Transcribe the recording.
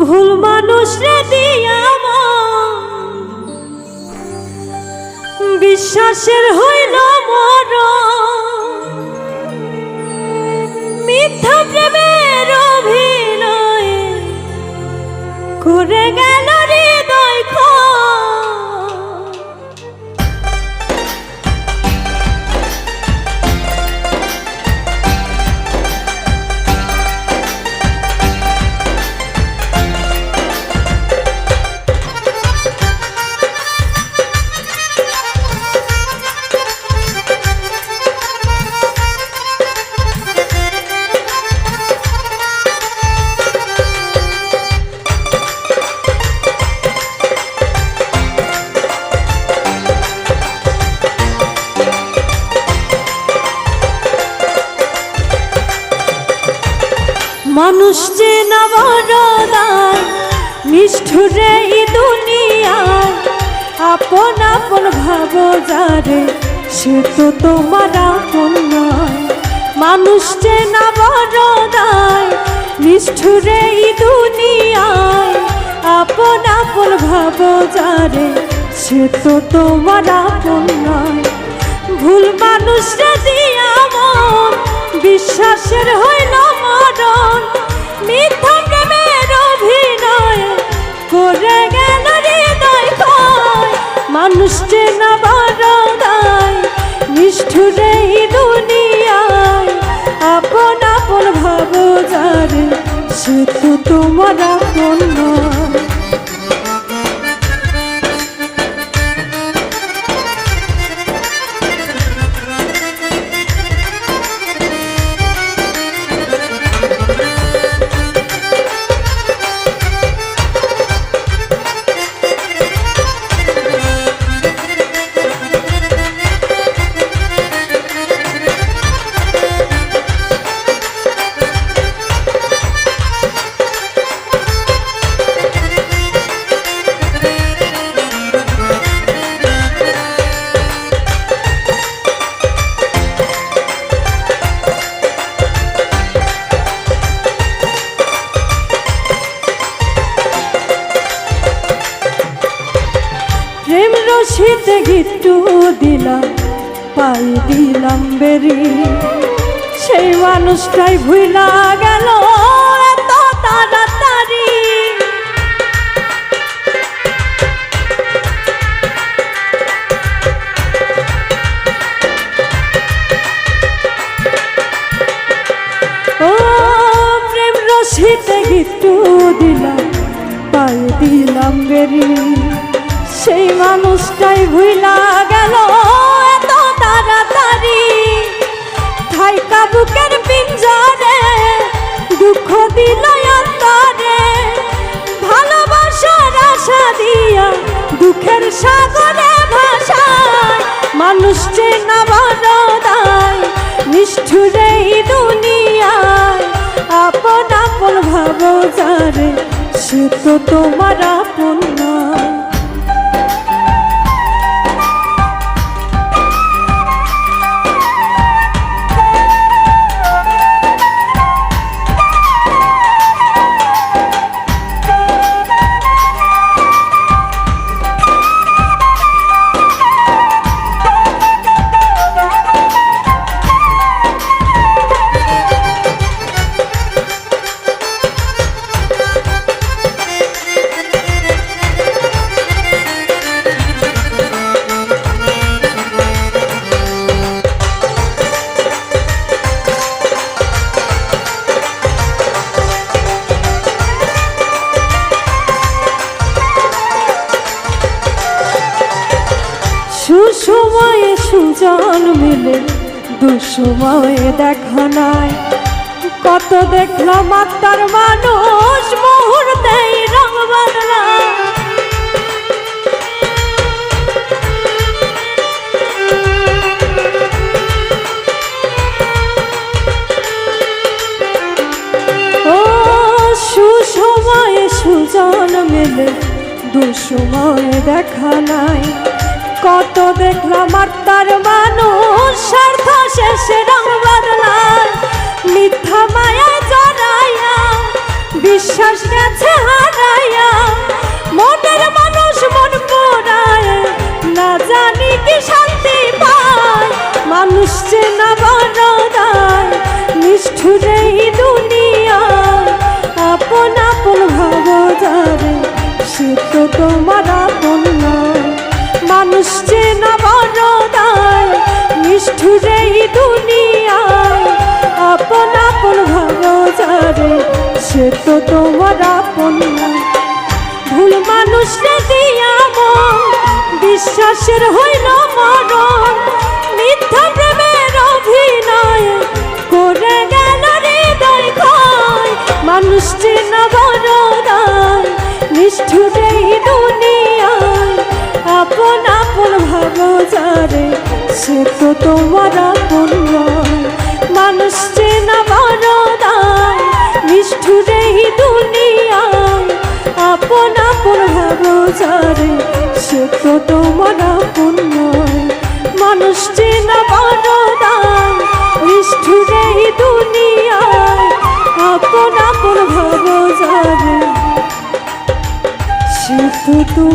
ভুল মানুষ রে দিয়া বিশ্বাসের হইল মর মিথ্যা প্রেমের অভিনয় করে গেল নিষ্ঠুরে দুনিয়ায় আপন আপন ভাব যারে, সে তো তোমার আপন নয়। মানুষ যে নবরদার নিষ্ঠুরে এই দুনিয়ায়। আপন আপন ভাব যারে, সে তো তোমার আপন নয়। ভুল মানুষরা দিয়া মন বিশ্বাসের হইল তোমার আপন গিট্টু দিলাম পাই দিলাম বেরি। সেই মানুষটাই ভুইলা গেল এত প্রেম রশিতে গিট্টু দিলাম পাই দিলাম বেরি। সেই মানুষটাই ভুইলা গেল এত তাড়াতাড়ি। ঠাইকা বুকের পিঞ্জরে দুঃখ দিল অন্তরে। ভালোবাসার আশা দিয়া দুঃখের সাগরে ভাষায় মানুষ চেনা বড়দায় নিষ্ঠুরে দুনিয়ায়। আপন আপন ভাব যারে, সে তো তোমার আপন দুসময়ে দেখা নাই। কত দেখলাম আত্মার মানুষ মুহূর্তেই রং বদলা। সুসময়ে সুজন মেলে, দুসময়ে দেখা নাই কত দেখলাম আর মানুষ স্বার্থ শেষে রং বদলায়। মিথ্যা মায়া জড়াইয়া বিশ্বাস গেছে হারাইয়া। তো তোমার আপন। ভুল মানুষটা দিয়া মন, বিশ্বাসের হইল মরণ। মিথ্যা প্রেমের অভিনয় করে গেল হৃদয় ক্ষয়। মানুষ চেনা বড় নিষ্ঠুরে আপন আপন ভাবো যারে, সে তো তোমার আপন আপন ভাবো যারে, সে তো তোমার পুণ্য মানুষ চেনা বড় দায় নিষ্ঠুরে এই দুনিয়ায়। আপন আপন ভাবো যারে, সে তো